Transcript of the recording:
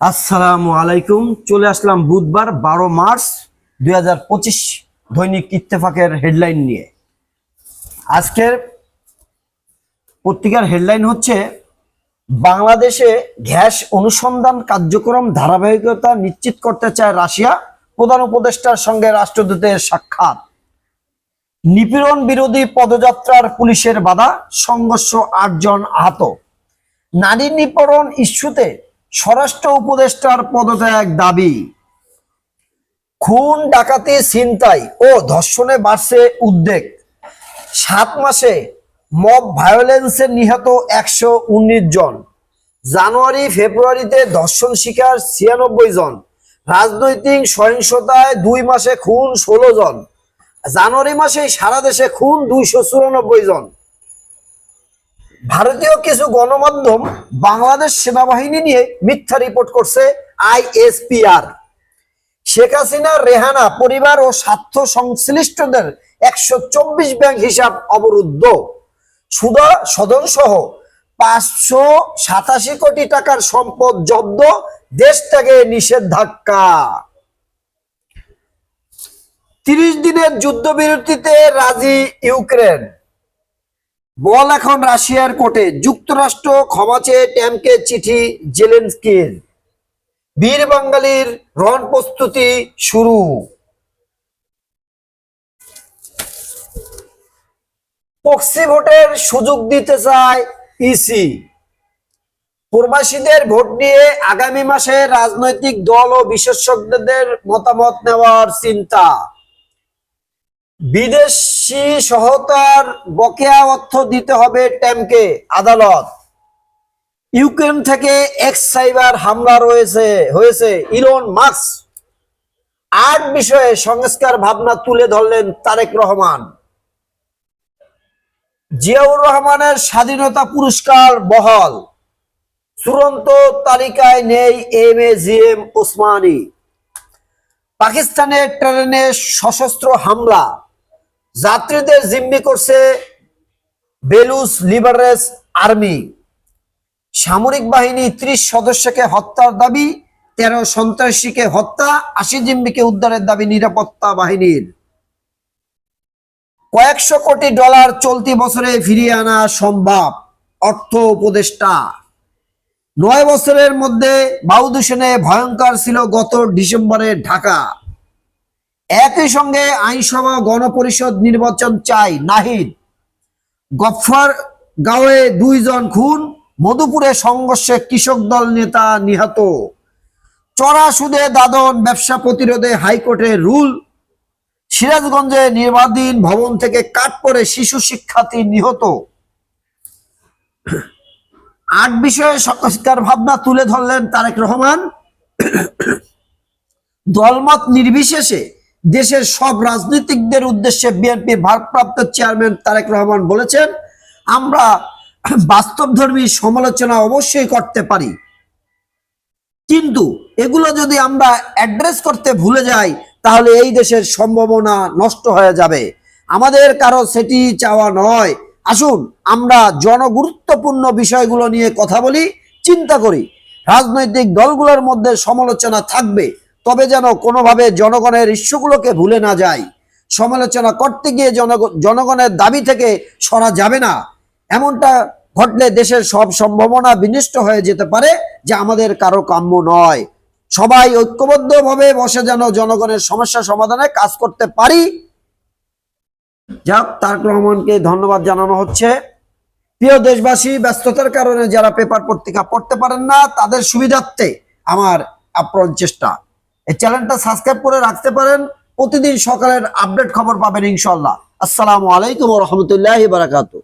আসসালামু আলাইকুম। চলে আসলাম বুধবার বারো মার্চ দুই হাজার পঁচিশ দৈনিক ইত্তেফাকের হেডলাইন নিয়ে। আজকের পত্রিকার হেডলাইন হচ্ছে, বাংলাদেশে গ্যাস অনুসন্ধান কার্যক্রম ধারাবাহিকতা নিশ্চিত করতে চায় রাশিয়া, প্রধান উপদেষ্টার সঙ্গে রাষ্ট্রদূতের সাক্ষাৎ। নিপীড়ন বিরোধী পদযাত্রার পুলিশের বাধা, সংঘর্ষ আটজন আহত। নারী নিপীড়ন ইস্যুতে স্বরাষ্ট্র উপদেষ্টার পদত্যাগ দাবি। খুন, ডাকাতি, ছিনতাই ও ধর্ষণে বাড়ছে উদ্বেগ। সাত মাসে মব ভায়োলেন্সে নিহত একশো উনিশ জন। জানুয়ারি, ফেব্রুয়ারিতে ধর্ষণ শিকার ছিয়ানব্বই জন। রাজনৈতিক সহিংসতায় দুই মাসে খুন ষোলো জন। জানুয়ারি মাসে সারা দেশে খুন দুইশো চুরানব্বই জন। ভারতীয় কিছু গণমাধ্যম বাংলাদেশ সেনাবাহিনী নিয়ে মিথ্যা রিপোর্ট করছে আইএসপিআর শেখ হাসিনা, রেহানা, পরিবার ও স্বার্থ সংশ্লিষ্টদের একশো চব্বিশ ব্যাংক হিসাব অবরুদ্ধ। সুদা সদন সহ পাঁচশো সাতাশি কোটি টাকার সম্পদ জব্দ, দেশ থেকে নিষেধাজ্ঞা তিরিশ দিনের যুদ্ধবিরতিতে রাজি ইউক্রেন। বল এখন রাশিয়ার কোর্টে। যুক্তরাষ্ট্র ক্ষমা চেয়ে ট্যামকে চিঠি জেলেন্সকির। বীর বাঙালির রণ প্রস্তুতি শুরু। পক্সি ভোটের সুযোগ দিতে চায় ইসি। প্রবাসীদের ভোট নিয়ে আগামী মাসে রাজনৈতিক দল ও বিশেষজ্ঞদের মতামত নেওয়ার চিন্তা। বিদেশি সহায়তার বকেয়া অর্থ দিতে হবে ট্যামকে আদালত। ইউক্রেন থেকে এক্স সাইবার হামলা রয়েছে, হয়েছে, ইলন মাস্ক। আট বিষয়ে সংস্কার ভাবনা তুলে ধরলেন তারেক রহমান। জিয়াউর রহমানের স্বাধীনতা পুরস্কার বহল। চূড়ান্ত তালিকায় নেই M A G M Osmani. পাকিস্তানের ট্রেনে সশস্ত্র হামলা। যাত্রীদের জিম্মি করছে বেলুস লিবারেস আর্মি। সামরিক বাহিনী ত্রিশ সদস্যকে হত্যার দাবি, তেরো সন্ত্রাসীকে হত্যা, আশি জিম্মিকে উদ্ধারের দাবি নিরাপত্তা বাহিনীর। কয়েকশো কোটি ডলার চলতি বছরে ফিরিয়ে আনা সম্ভব, অর্থ উপদেষ্টা। নয় বছরের মধ্যে বায়ু দূষণে ভয়ঙ্কর ছিল গত ডিসেম্বরে ঢাকা। একই সঙ্গে আইনসভা গণপরিষদ নির্বাচন চাই নাহিদ। গফর গাঁওয়ে দুইজন খুন, মধুপুরে সংঘর্ষে কৃষক দল নেতা নিহত। চড়া সুদে দাদন ব্যবসা প্রতিরোধে হাইকোর্টের রুল। সিরাজগঞ্জে নির্বাচন ভবন থেকে কাট পড়ে শিশু শিক্ষার্থী নিহত। আট বিষয়ে সংস্কার ভাবনা তুলে ধরলেন তারেক রহমান। দলমত নির্বিশেষে দেশের সব রাজনীতিকদের উদ্দেশ্যে বিএনপির ভারপ্রাপ্ত চেয়ারম্যান তারেক রহমান বলেছেন, আমরা বাস্তবধর্মী সমালোচনা অবশ্যই করতে পারি। কিন্তু এগুলো যদি আমরা অ্যাড্রেস করতে ভুলে যাই, তাহলে এই দেশের সম্ভাবনা নষ্ট হয়ে যাবে। আমাদের কারও সেটি চাওয়া নয়। আসুন, আমরা জনগুরুত্বপূর্ণ বিষয়গুলো নিয়ে কথা বলি, চিন্তা করি। রাজনৈতিক দলগুলোর মধ্যে সমালোচনা থাকবে তবে যেন কোনোভাবে জনগণের ইস্যুগুলোকে ভুলে না যায়। সমালোচনা করতে গিয়ে জনগণের দাবি থেকে সরা যাবে না। এমনটা ঘটলে দেশের সব সম্ভাবনা বিনষ্ট হয়ে যেতে পারে, যে আমাদের কারও কাম্য নয়। সবাই ঐক্যবদ্ধভাবে বসে যেন জনগণের সমস্যা সমাধানে কাজ করতে পারি। যাক, তারক রহমানকে ধন্যবাদ জানানো হচ্ছে। প্রিয় দেশবাসী, ব্যস্ততার কারণে যারা পেপার পত্রিকা পড়তে পারেন না, তাদের সুবিধার্থে আমার আপ্রাণ চেষ্টা। এই চ্যানেলটা সাবস্ক্রাইব করে রাখতে পারেন। প্রতিদিন সকালের আপডেট খবর পাবেন ইনশাল্লাহ আসসালামু আলাইকুম রহমতুল্লাহ বারাকাতু